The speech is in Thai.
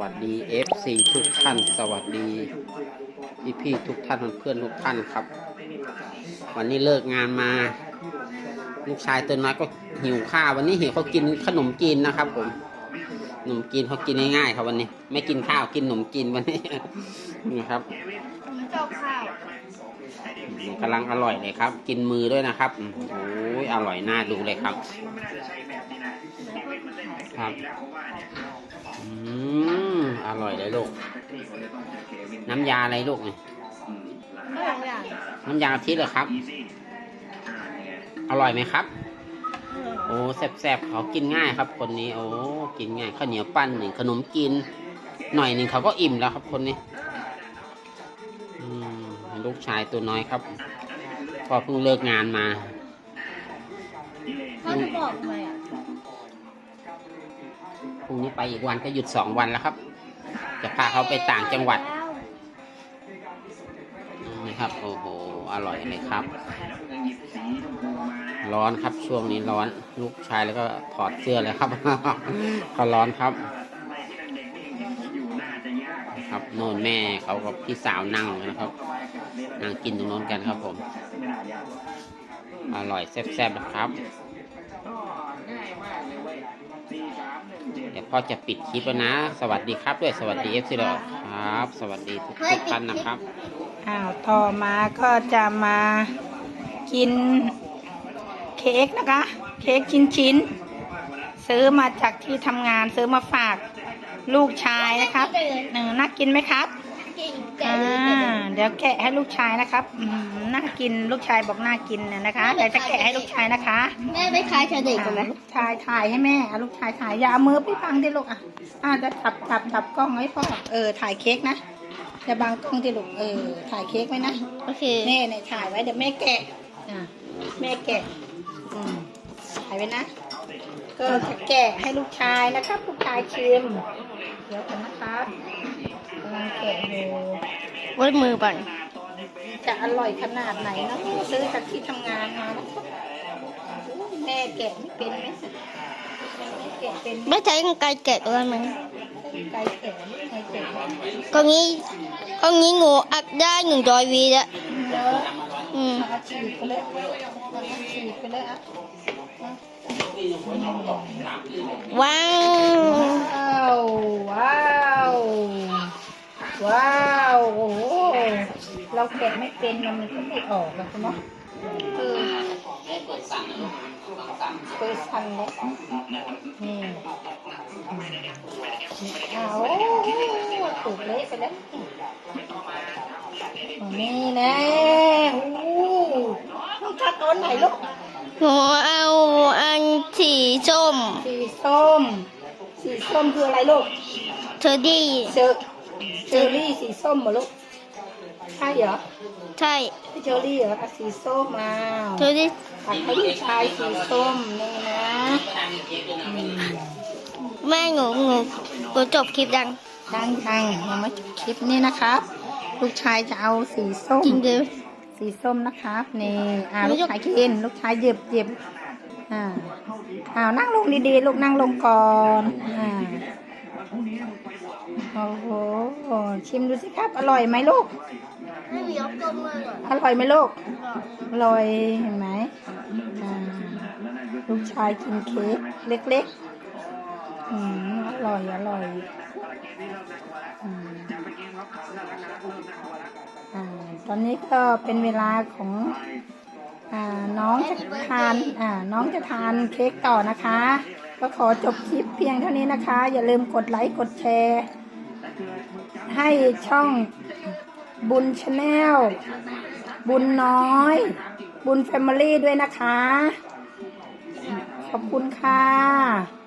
วัสดี FC ทุกท่าน สวัสดีพี่พี่ทุกท่านเพื่อนทุกท่านครับ วันนี้เลิกงานมา ลูกชายตัวน้อยก็หิวข้าววันนี้เห็นเขากินขนมจีนนะครับ ผมขนมจีนเขากินง่ายๆครับวันนี้ ไม่กินข้าวกินขนมจีนวันนี้นี่ครับเจ้าข้าวกำลังอร่อยเลยครับ กินมือด้วยนะครับโอ้ยอร่อยน่าดูเลยครับ ครับ อืมอร่อยเลยลูก น้ำยาอะไรลูกเนี่ยก็หลายอย่างน้ำยากะทิเหรอครับ อร่อยไหมครับ โอ้แซ่บๆเขากินง่ายครับ คนนี้ โอ้กินง่ายข้าวเหนียวปั้นหนึ่งขนมกิน หน่อยหนึ่งเขาก็อิ่มแล้วครับคนนี้อืมลูกชายตัวน้อยครับก็เพิ่งเลิกงานมาเขาจะบอกไหมอะพ รุ่งนี้ไปอีกวันก็หยุดสองวันแล้วครับ จะพาเขาไปต่างจังหวัดนะครับ โอ้โห อร่อยเลยครับ ร้อนครับช่วงนี้ร้อน ลูกชายแล้วก็ถอดเสื้อเลยครับเขาร้อนครับครับโน่นแม่เขากับพี่สาวนั่งนะครับนั่งกินตรงโน้นกันครับผม อร่อยแซ่บๆนะครับ เดี๋ยวพ่อจะปิดคลิปแล้วนะ สวัสดีครับด้วยสวัสดีเอฟซีครับ สวัสดีทุกทุกท่านนะครับ อ้าวต่อมาก็จะมากินเค้กนะคะ เค้กชิ้นชิ้นๆซื้อมาจากที่ทำงานซื้อมาฝากลูกชายนะครับเออน่ากินไหมครับแกะอ่า เลยแกะเลยเดี๋ยวแกะให้ลูกชายนะครับอืมน่ากินลูกชายบอกน่ากินเนี่ยนะคะเดี๋ยวจะแกะให้ลูกชายนะคะแม่ไปขายเฉยๆกันไหมอ่าลูกชายถ่ายให้แม่อะลูกชายถ่ายอย่าเอามือไปบังที่ลูกอะอ่าจะจับจับจับกล้องให้พ่อเออถ่ายเค้กนะจะบังกล้องที่ลูกเออถ่ายเค้กไว้นะโอเคนี่เนี่ยถ่ายไว้เดี๋ยวแม่แกะอะแม่แกะอืมถ่ายไว้นะ ก็จะแกะให้ลูกชายนะครับลูกชายชิม เดี๋ยวกันนะครับกำลังแกะอยู่วัดมือปั่นจะอร่อยขนาดไหนเนาะซื้อจากที่ทำงานมานะครับอุ๊ยแม่แกะไม่เป็นไหมแม่แกะเป็นไหมไม่ใช้กรรไกรแกะตัวไหมไก่แกะไม่ไก่แกะกองนี้กองนี้งูอัดได้หนึ่งร้อยวีแล้วเยอะอืมเอาฉีกไปเลยเอาฉีกไปเลยอะว้าวว้าวว้าวว้าวโอ้โห เราแกะไม่เป็นมันก็ไม่ออกหรอกเนาะเออเปิดสั่นเลยนี่เอาถูกเละไปแล้วนี่แน่โอ้ลูกชักต้นไหนลูกหนูเอาอันสีส้ม สีส้ม สีส้มคืออะไรลูกเทอร์ดี้เชอร์เชอร์รี่สีส้มเหรอลูก ใช่เหรอใช่เชอร์รี่เหรออะสีส้มมาเทอร์ดี้ตัดให้ลูกชายสีส้มนี่นะอืมแม่หนูหนูหนูจบคลิปยังยังยังยังไม่จบคลิปนี้นะครับ ลูกชายจะเอาสีส้ม จริงเลยสีส้มนะครับนี่อ่าไม่ลูกยก ชายกิน ลูกชายหยิบหยิบอ่าอ้าวนั่งลงดีๆลูกนั่งลงก่อนอ่าโอ้โหชิมดูสิครับ อร่อยไหมลูก ไม่มียกกลมเลยก่ออร่อยไหมลูก อร่อยเห็นไหมอ่าลูกชายกินเค้กเล็กๆ อืมอร่อยอร่อยอืมอ่าตอนนี้ก็เป็นเวลาของอ่าน้องจะทานอ่าน้องจะทานเค้กต่อนะคะ ก็ขอจบคลิปเพียงเท่านี้นะคะ อย่าลืมกดไลค์กดแชร์ ให้ช่อง บุญชาแนลบุญน้อย บุญแฟมิลี่ด้วยนะคะ ขอบคุณค่ะ